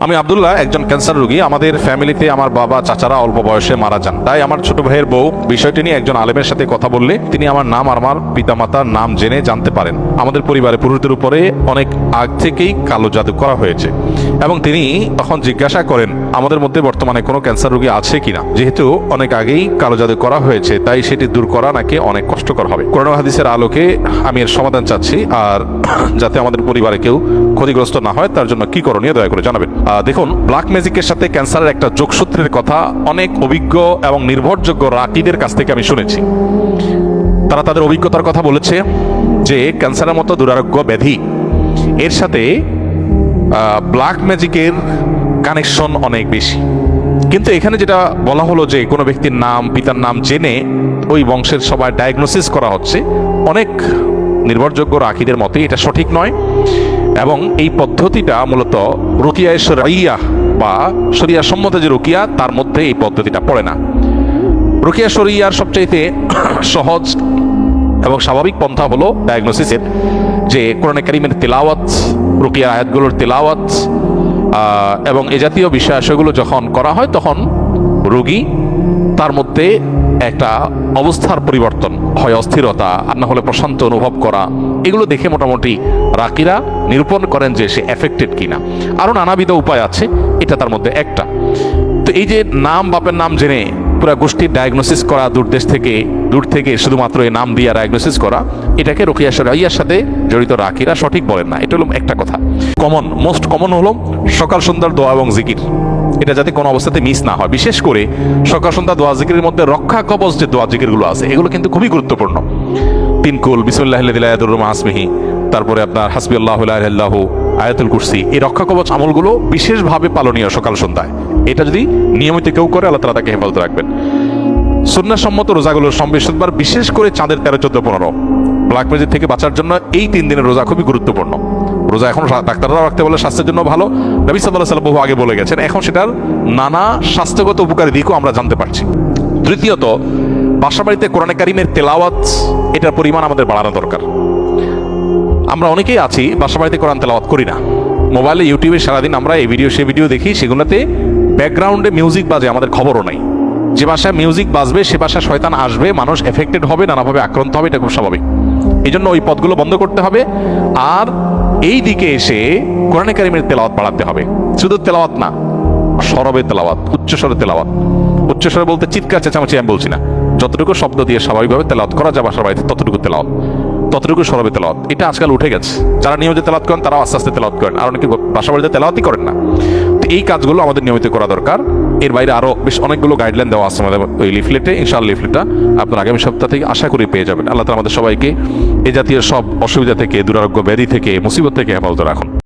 আমি আব্দুল্লাহ, একজন ক্যান্সার রোগী। আমাদের ফ্যামিলিতে আমার বাবা, চাচারা অল্প বয়সে মারা যান। তাই আমার ছোট ভাইয়ের বউ, বিষয়টি নিয়ে একজন আলেমের সাথে কথা বললে তিনি আমার নাম আর আমার পিতামাতার নাম জেনে জানতে পারেন। আমাদের পরিবারে পুরুষদের উপরে অনেক আগ থেকেই কালো জাদু করা হয়েছে। এবং তিনি তখন জিজ্ঞাসা করেন, আমাদের মধ্যে বর্তমানে কোনো ক্যান্সার রোগী আছে কিনা? যেহেতু অনেক আগেই কালো জাদু করা হয়েছে, তাই সেটি দূর করা নাকি অনেক কষ্টকর হবে। করোনা হাদিসের আলোকে আমি এর সমাধান চাচ্ছি, আর যাতে আমাদের পরিবারে কেউ ক্ষতিগ্রস্ত না হয়, তার জন্য কি করণীয় দয়া করে জানাবেন। দেখুন ব্ল্যাক ম্যাজিকের সাথে ক্যান্সারের একটা যোগসূত্রের কথা অনেক অভিজ্ঞ এবং নির্ভরযোগ্য রাকিদের কাছ থেকে আমি শুনেছি। তারা তাদের অভিজ্ঞতার কথা বলেছে যে ক্যান্সারের মতো দুরারোগ্য ব্যাধি, এর সাথে ব্ল্যাক ম্যাজিকের কানেকশন অনেক বেশি। কিন্তু এখানে যেটা বলা হলো যে কোনো ব্যক্তির নাম, পিতার নাম জেনে ওই বংশের সবাই ডায়াগনোসিস করা হচ্ছে, অনেক নির্ভরযোগ্য রাখিদের মতে এটা সঠিক নয়। এবং এই পদ্ধতিটা মূলত রুকিয়া শরিয়া বা শরিয়া সম্মত যে রুকিয়া, তার মধ্যে এই পদ্ধতিটা পড়ে না। রুকিয়া শরিয়ার সবচাইতে সহজ এবং স্বাভাবিক পন্থা হলো ডায়াগনোসিসের যে কোরআনে কারিমের তেলাওয়াত, রুকিয়া আয়াতগুলোর তেলাওয়াত এবং এ জাতীয় বিষয়, সেগুলো যখন করা হয়, তখন রোগী তার মধ্যে একটা অবস্থার পরিবর্তন, হয় অস্থিরতা, আর না হলে প্রশান্ত অনুভব করা, এগুলো দেখে মোটামুটি রাকিরা নিরূপণ করেন যে সে এফেক্টেড কিনা। আরও নানাবিধ উপায় আছে, এটা তার মধ্যে একটা। তো এই যে নাম, বাপের নাম জেনে পুরা গোষ্ঠীর ডায়াগনোসিস করা, দূর দেশ থেকে, দূর থেকে শুধুমাত্র এই নাম দিয়ে ডায়াগনোসিস করা, এটাকে রোকিয়া সরাইয়ার সাথে জড়িত রাখিরা সঠিক বলেন না, এটা হলো একটা কথা। কমন মোস্ট কমন হলো সকাল সন্ধ্যার দোয়া এবং জিকির। এটা যাতে কোনো অবস্থাতে মিস না হয়। বিশেষ করে সকাল সন্ধ্যা দোয়া, জিকিরের মধ্যে রক্ষা কবচ যে দোয়া, জিকিরগুলো আছে, এগুলো কিন্তু খুবই গুরুত্বপূর্ণ। তিনকুল বিসমুল্লাহ দিলায়াতুর আসমিহি তারপরে আপনার হাসবি আল্লাহ আল্লাহ আয়াতুল কুরসি। এই রক্ষা কবচ আমলগুলো বিশেষভাবে পালনীয় সকাল সন্ধ্যায়। এটা যদি নিয়মিত কেউ করে, আল্লাহ তালা তাকে হেফাজত রাখবেন। সুন্নাসম্মত রোজাগুলো সম্বেশবার বিশেষ করে চাঁদের তেরো, চোদ্দ, পনেরো। ব্ল্যাক ম্যাজিক থেকে বাঁচার জন্য এই তিন দিনের রোজা খুবই গুরুত্বপূর্ণ। রোজা এখন সা- ডাক্তাররা রাখতে বলে স্বাস্থ্যের জন্য ভালো। নবী সাল্লাহ সাল্লাম বহু আগে বলে গেছেন, এখন সেটার নানা স্বাস্থ্যগত উপকারী দিকও আমরা জানতে পারছি। তৃতীয়ত, বাসাবাড়িতে কোরআনে কারিমের তেলাওয়াত, এটার পরিমাণ আমাদের বাড়ানো দরকার। আমরা অনেকেই আছি বাসা বাড়িতে কোরআন তেলাওয়াত করি না। মোবাইলে, ইউটিউবে সারাদিন আমরা এই ভিডিও, সে ভিডিও দেখি, সেগুলোতে ব্যাকগ্রাউন্ডে মিউজিক বাজে, আমাদের খবরও নাই। যে বাসায় মিউজিক বাজবে, সে বাসায় শয়তান আসবে, মানুষ এফেক্টেড হবে, নানাভাবে আক্রান্ত হবে, এটা খুব স্বাভাবিক। এই জন্য ওই পদগুলো বন্ধ করতে হবে। আর এই দিকে এসে কোরআনে কারিমের তেলাওয়াত বাড়াতে হবে। শুধু তেলাওয়াত না, সরবে তেলাওয়াত উচ্চস্বরে তেলাওয়াত। উচ্চস্বরে বলতে চিৎকার, চেঁচামেচি আমি বলছি না। যতটুকু শব্দ দিয়ে স্বাভাবিকভাবে তেলাওয়াত করা যায় বাসার বাড়িতে, ততটুকু তেলাওয়াত। ততটুকু সরবে তেলাওয়াত। এটা আজকাল উঠে গেছে। যারা নিয়মিত তেলাওয়াত করেন, তারাও আস্তে আস্তে তেলাওয়াত করেন। আর অনেকে বাসা বাড়িতে তেলাওয়াতই করেন না। তো এই কাজগুলো আমাদের নিয়মিত করা দরকার। এর বাইরে আরও বেশ অনেকগুলো গাইডলাইন দেওয়া আছে আমাদের ওই লিফলেটে ইনশাআল্লাহ লিফলেটটা আপনার আগামী সপ্তাহ থেকে আশা করি পেয়ে যাবেন। আল্লাহ তালা আমাদের সবাইকে এ জাতীয় সব অসুবিধা থেকে, দুরারোগ্য ব্যাধি থেকে, মুসিবত থেকে হেফাজত রাখুন।